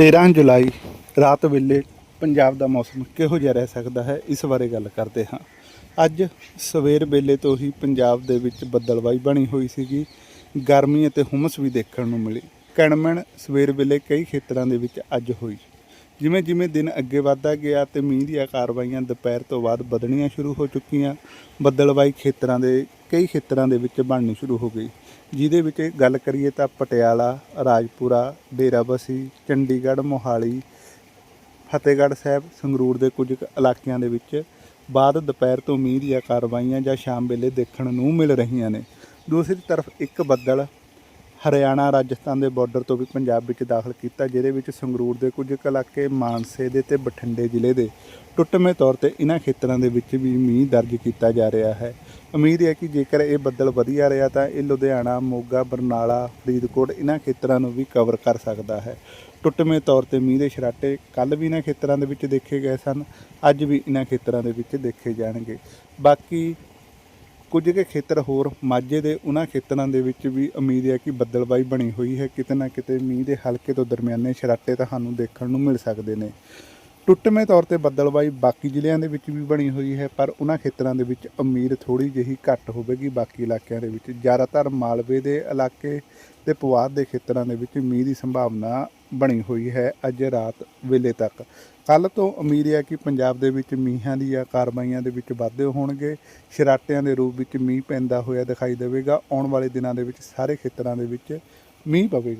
13 ਜੁਲਾਈ, ਰਾਤ ਵੇਲੇ ਪੰਜਾਬ ਦਾ ਮੌਸਮ ਕਿਹੋ ਜਿਹਾ ਰਹਿ ਸਕਦਾ ਹੈ, ਇਸ ਬਾਰੇ ਗੱਲ ਕਰਦੇ ਹਾਂ। ਅੱਜ ਸਵੇਰ ਵੇਲੇ ਤੋਂ ਹੀ ਪੰਜਾਬ ਦੇ ਵਿੱਚ ਬੱਦਲਵਾਈ ਬਣੀ ਹੋਈ ਸੀਗੀ। ਗਰਮੀ ਅਤੇ ਹੁਮਸ ਵੀ ਦੇਖਣ ਨੂੰ ਮਿਲੀ। ਕਣਮਣ ਸਵੇਰ ਵੇਲੇ ਕਈ ਖੇਤਰਾਂ ਦੇ ਵਿੱਚ ਅੱਜ ਹੋਈ। ਜਿਵੇਂ ਜਿਵੇਂ ਦਿਨ ਅੱਗੇ ਵਧਦਾ ਗਿਆ ਤੇ ਮੀਂਹ ਦੀਆਂ ਕਾਰਵਾਈਆਂ ਦੁਪਹਿਰ ਤੋਂ ਬਾਅਦ ਵਧਣੀਆਂ ਸ਼ੁਰੂ ਹੋ ਚੁੱਕੀਆਂ। ਬੱਦਲਵਾਈ ਖੇਤਰਾਂ ਦੇ ਕਈ ਖੇਤਰਾਂ ਦੇ ਵਿੱਚ ਬਣਨੀ ਸ਼ੁਰੂ ਹੋ ਗਈ। ਜਿਹਦੇ ਵਿੱਚ ਗੱਲ ਕਰੀਏ ਤਾਂ ਪਟਿਆਲਾ, ਰਾਜਪੁਰਾ, ਡੇਰਾਬੱਸੀ, ਚੰਡੀਗੜ੍ਹ, ਮੋਹਾਲੀ, ਫਤਿਹਗੜ੍ਹ ਸਾਹਿਬ, ਸੰਗਰੂਰ ਦੇ ਕੁਝ ਕੁ ਇਲਾਕਿਆਂ ਦੇ ਵਿੱਚ ਬਾਅਦ ਦੁਪਹਿਰ ਤੋਂ ਮੀਂਹ ਦੀਆਂ ਕਾਰਵਾਈਆਂ ਜਾਂ ਸ਼ਾਮ ਵੇਲੇ ਦੇਖਣ ਨੂੰ ਮਿਲ ਰਹੀਆਂ ਨੇ। ਦੂਸਰੀ ਤਰਫ ਇੱਕ ਬੱਦਲ ਹਰਿਆਣਾ, ਰਾਜਸਥਾਨ ਦੇ ਬਾਰਡਰ ਤੋਂ ਵੀ ਪੰਜਾਬ ਵਿੱਚ ਦਾਖਲ ਕੀਤਾ, ਜਿਹਦੇ ਵਿੱਚ ਸੰਗਰੂਰ ਦੇ ਕੁਝ ਕੁ ਇਲਾਕੇ ਮਾਨਸੇ ਦੇ ਤੇ ਬਠਿੰਡੇ ਜ਼ਿਲ੍ਹੇ ਦੇ। ਟੁੱਟਵੇਂ ਤੌਰ ਤੇ ਇਹਨਾਂ ਖੇਤਰਾਂ ਦੇ ਵਿੱਚ ਵੀ ਮੀਂਹ ਦਰਜ ਕੀਤਾ ਜਾ ਰਿਹਾ ਹੈ। ਉਮੀਦ ਹੈ ਕਿ ਜੇਕਰ ਇਹ ਬੱਦਲ ਵਧੀਆ ਰਿਹਾ ਤਾਂ ਇਹ ਲੁਧਿਆਣਾ, ਮੋਗਾ, ਬਰਨਾਲਾ, ਫਰੀਦਕੋਟ ਇਹਨਾਂ ਖੇਤਰਾਂ ਨੂੰ ਵੀ ਕਵਰ ਕਰ ਸਕਦਾ ਹੈ। ਟੁੱਟਵੇਂ ਤੌਰ ਤੇ ਮੀਂਹ ਦੇ ਛਰਾਟੇ ਕੱਲ ਵੀ ਇਹਨਾਂ ਖੇਤਰਾਂ ਦੇ ਵਿੱਚ ਦੇਖੇ ਗਏ ਸਨ, ਅੱਜ ਵੀ ਇਹਨਾਂ ਖੇਤਰਾਂ ਦੇ ਵਿੱਚ ਦੇਖੇ ਜਾਣਗੇ। ਬਾਕੀ ਕੁਝ ਕੁ ਖੇਤਰ ਹੋਰ ਮਾਝੇ ਦੇ ਉਹਨਾਂ ਖੇਤਰਾਂ ਦੇ ਵਿੱਚ ਵੀ ਉਮੀਦ ਹੈ ਕਿ ਬੱਦਲਬਾਈ ਬਣੀ ਹੋਈ ਹੈ। ਕਿਤੇ ਨਾ ਕਿਤੇ ਮੀਂਹ ਦੇ ਹਲਕੇ ਤੋਂ ਦਰਮਿਆਨੇ ਛਰਾਟੇ ਤੁਹਾਨੂੰ ਦੇਖਣ ਨੂੰ ਮਿਲ ਸਕਦੇ ਨੇ। ਟੁੱਟਵੇਂ ਤੌਰ ਤੇ ਬੱਦਲਬਾਈ ਬਾਕੀ ਜ਼ਿਲ੍ਹਿਆਂ ਦੇ ਵਿੱਚ ਵੀ ਬਣੀ ਹੋਈ ਹੈ, ਪਰ ਉਹਨਾਂ ਖੇਤਰਾਂ ਦੇ ਵਿੱਚ ਉਮੀਦ ਥੋੜੀ ਜਿਹੀ ਘੱਟ ਹੋਵੇਗੀ। ਬਾਕੀ ਇਲਾਕਿਆਂ ਦੇ ਵਿੱਚ ਜ਼ਿਆਦਾਤਰ ਮਾਲਵੇ ਦੇ ਇਲਾਕੇ ਤੇ ਪੁਆਧ ਦੇ ਖੇਤਰਾਂ ਦੇ ਵਿੱਚ ਮੀਂਹ ਦੀ ਸੰਭਾਵਨਾ ਬਣੀ ਹੋਈ ਹੈ ਅੱਜ ਰਾਤ ਵੇਲੇ ਤੱਕ। ਕੱਲ ਤੋਂ ਉਮੀਦ ਹੈ ਕਿ ਪੰਜਾਬ ਦੇ ਵਿੱਚ ਮੀਂਹਾਂ ਦੀਆਂ ਕਾਰਵਾਈਆਂ ਦੇ ਵਿੱਚ ਵਾਧੇ ਹੋਣਗੇ। ਛਰਾਟਿਆਂ ਦੇ ਰੂਪ ਵਿੱਚ ਮੀਂਹ ਪੈਂਦਾ ਹੋਇਆ ਦਿਖਾਈ ਦੇਵੇਗਾ। ਆਉਣ ਵਾਲੇ ਦਿਨਾਂ ਦੇ ਵਿੱਚ ਸਾਰੇ ਖੇਤਰਾਂ ਦੇ ਵਿੱਚ ਮੀਂਹ ਪਵੇਗਾ।